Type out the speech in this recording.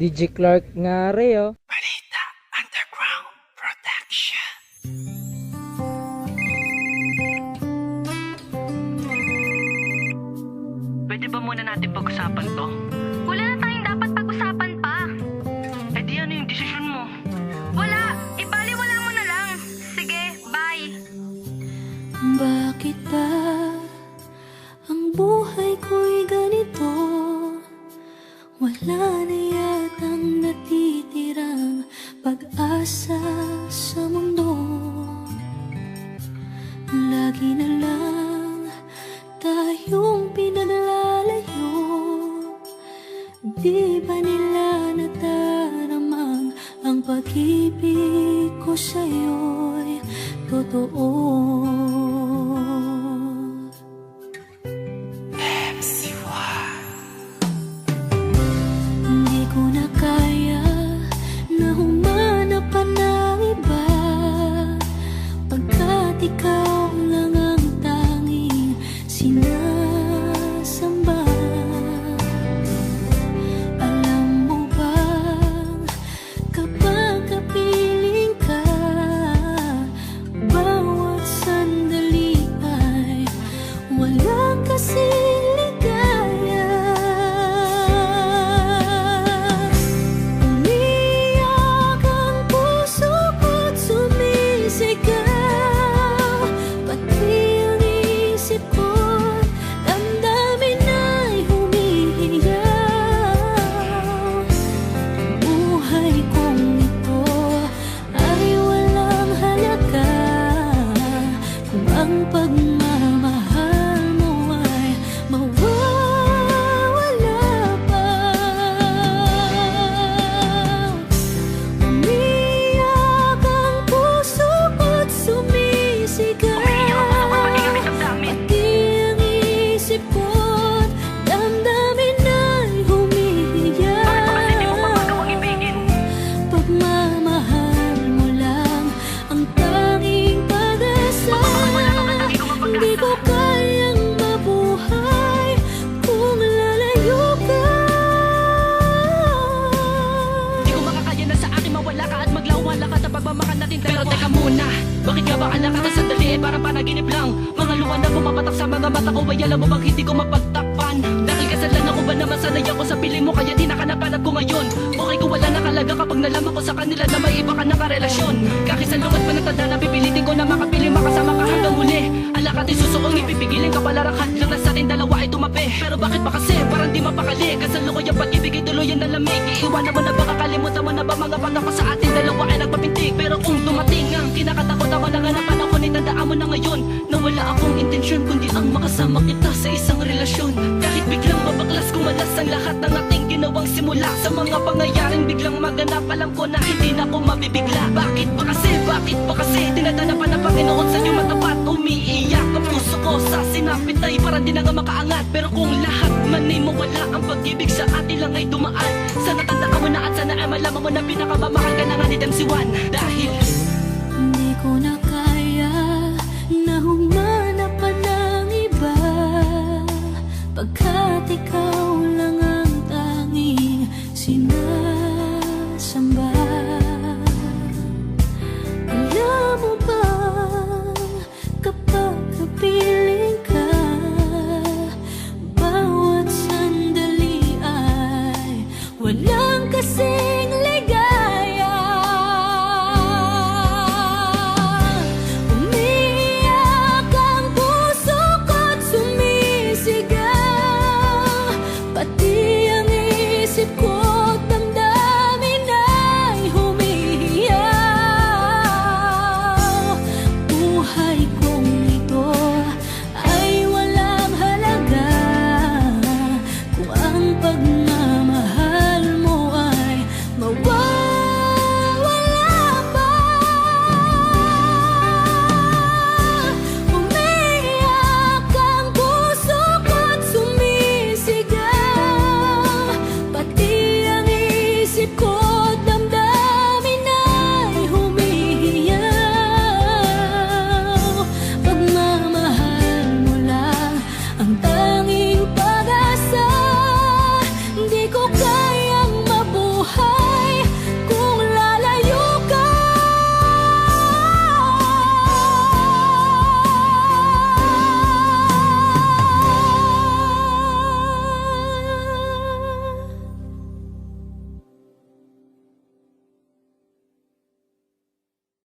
DJ Clark nga Reo. Balita Underground Production. Pwede ba muna natin pag-usapan to? Wala na tayong dapat pag-usapan pa. Eh di ano yung desisyon mo? Wala! Ibaliwala mo na lang. Sige, bye. Bakit ba ang buhay ko'y ganito? Wala na yatang natitirang pag-asa sa mundo Lagi na lang tayong Di ba nila nataramang ang pag-ibig ko sa'yo'y totoo? si no bakit nga ba anak ka sa sandali eh parang panaginip lang? Mga luha na pumapatak sa mga mata ko, ay alam mo bang hindi ko mapagtakpan? Dahil kasalanan ko ba naman sanay ako sa piling mo kaya di nakanapanap ko ngayon? Okay ko wala nakalaga kapag nalaman ko sa kanila na may iba ka nakarelasyon. Kakisalungat pa ng tanda na pipilitin ko na makapili makasama ka hanggang huli. Alaka't isusuong ipipigilin ka pala lang lang na sa ating dalawa ay tumapi. Pero bakit ba kasi parang di mapakali? Kasalukoy ang pag-ibig ay tuluyan na lamig. Iiwanan mo na ba kakalimutan mo na ba mga pangako sa ating dalawa ay nagpapintig? Pero kung dumating ang kinakatakot ako na ganapan ako ni tandaan mo na ngayon na wala akong intensyon kundi ang makasama kita sa isang relasyon. Kahit biglang mabaklas kumalas ang lahat ng ating ginawang simula sa mga pangyayaring biglang maganap alam ko na hindi na ako mabibigla. Bakit ba kasi? Bakit ba kasi? Tinatanapan ng Panginoon sa iyong matapat umiiyak ang puso ko sa sinapit ay parang di na nga makaangat Pero kung lahat man ay mawala ang pag-ibig sa atin lang ay dumaan mo na pinakamamahal ka na nga ni Dempsey One Dahil Hindi ko na kaya na humanap pa ng iba. Pagkat ikaw lang lang kasing legal.